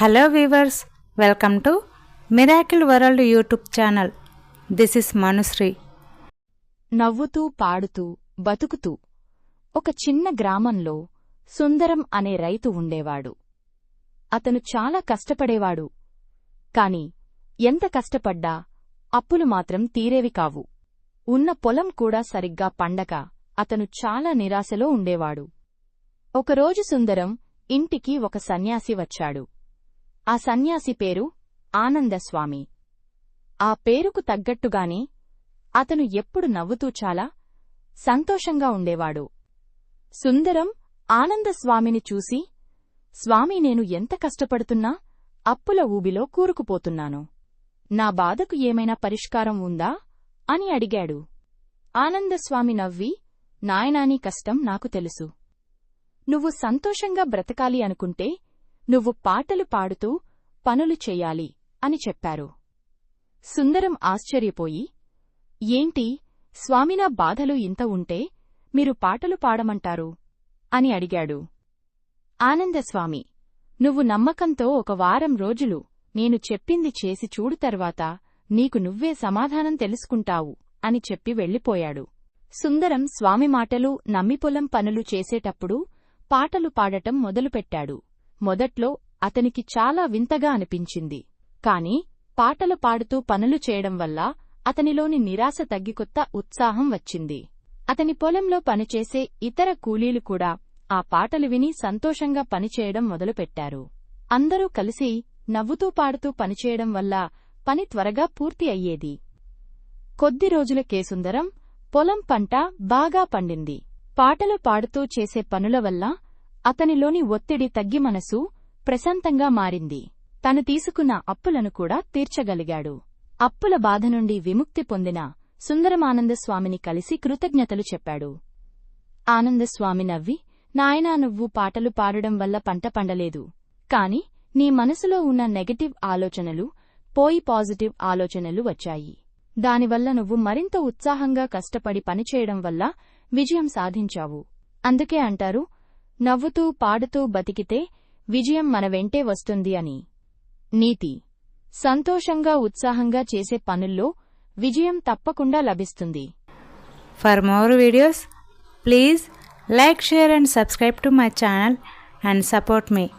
Hello viewers welcome to Miracle World YouTube channel this is Manushri నవ్వుతూ పాడుతూ బతుకుతూ ఒక చిన్న గ్రామంలో సుందరం అనే రైతు ఉండేవాడు. అతను చాలా కష్టపడేవాడు. కాని ఎంత కష్టపడ్డా అప్పులు మాత్రం తీరేవి కావు. ఉన్న పొలం కూడా సరిగ్గా పండక అతను చాలా నిరాశలో ఉండేవాడు. ఒకరోజు సుందరం ఇంటికి ఒక సన్యాసి వచ్చాడు. ఆ సన్యాసి పేరు ఆనందస్వామి. ఆ పేరుకు తగ్గట్టుగానే అతను ఎప్పుడు నవ్వుతూ చాలా సంతోషంగా ఉండేవాడు. సుందరం ఆనందస్వామిని చూసి స్వామి నేను ఎంత కష్టపడుతున్నా అప్పుల ఊబిలో కూరుకుపోతున్నాను. నా బాధకు ఏమైనా పరిష్కారం ఉందా? అని అడిగాడు. ఆనందస్వామి నవ్వి నాయనాని కష్టం నాకు తెలుసు. నువ్వు సంతోషంగా బ్రతకాలి అనుకుంటే నువ్వు పాటలు పాడుతూ పనులు చెయ్యాలి అని చెప్పారు. సుందరం ఆశ్చర్యపోయి ఏంటి స్వామినా బాధలు ఇంత ఉంటే మీరు పాటలు పాడమంటారు? అని అడిగాడు. ఆనందస్వామి నువ్వు నమ్మకంతో ఒక వారం రోజులు నేను చెప్పింది చేసి చూడు తర్వాత నీకు నువ్వే సమాధానం తెలుసుకుంటావు అని చెప్పి వెళ్ళిపోయాడు. సుందరం స్వామి మాటలు నమ్మిపొలం పనులు చేసేటప్పుడు పాటలు పాడటం మొదలుపెట్టాడు. మొదట్లో అతనికి చాలా వింతగా అనిపించింది. కాని పాటలు పాడుతూ పనులు చేయడం వల్ల అతనిలోని నిరాశ తగ్గి కొత్త ఉత్సాహం వచ్చింది. అతని పొలంలో పనిచేసే ఇతర కూలీలు కూడా ఆ పాటలు విని సంతోషంగా పనిచేయడం మొదలుపెట్టారు. అందరూ కలిసి నవ్వుతూ పాడుతూ పనిచేయడం వల్ల పని త్వరగా పూర్తి అయ్యేది. కొద్ది రోజుల కేసుందరం పొలం పంట బాగా పండింది. పాటలు పాడుతూ చేసే పనుల వల్ల అతనిలోని ఒత్తిడి తగ్గి మనసు ప్రశాంతంగా మారింది. తను తీసుకున్న అప్పులను కూడా తీర్చగలిగాడు. అప్పుల బాధ నుండి విముక్తి పొందిన సుందరమానందస్వామిని కలిసి కృతజ్ఞతలు చెప్పాడు. ఆనందస్వామి నవ్వి నాయనా నువ్వు పాటలు పాడడం వల్ల పంట పండలేదు. కాని నీ మనసులో ఉన్న నెగటివ్ ఆలోచనలు పోయి పాజిటివ్ ఆలోచనలు వచ్చాయి. దానివల్ల నువ్వు మరింత ఉత్సాహంగా కష్టపడి పనిచేయడం వల్ల విజయం సాధించావు. అందుకే అంటారు నవ్వుతూ పాడుతూ బతికితే విజయం మన వెంటే వస్తుంది అని. నీతి. సంతోషంగా ఉత్సాహంగా చేసే పనుల్లో విజయం తప్పకుండా లభిస్తుంది. For more videos please like share and subscribe to my channel and support me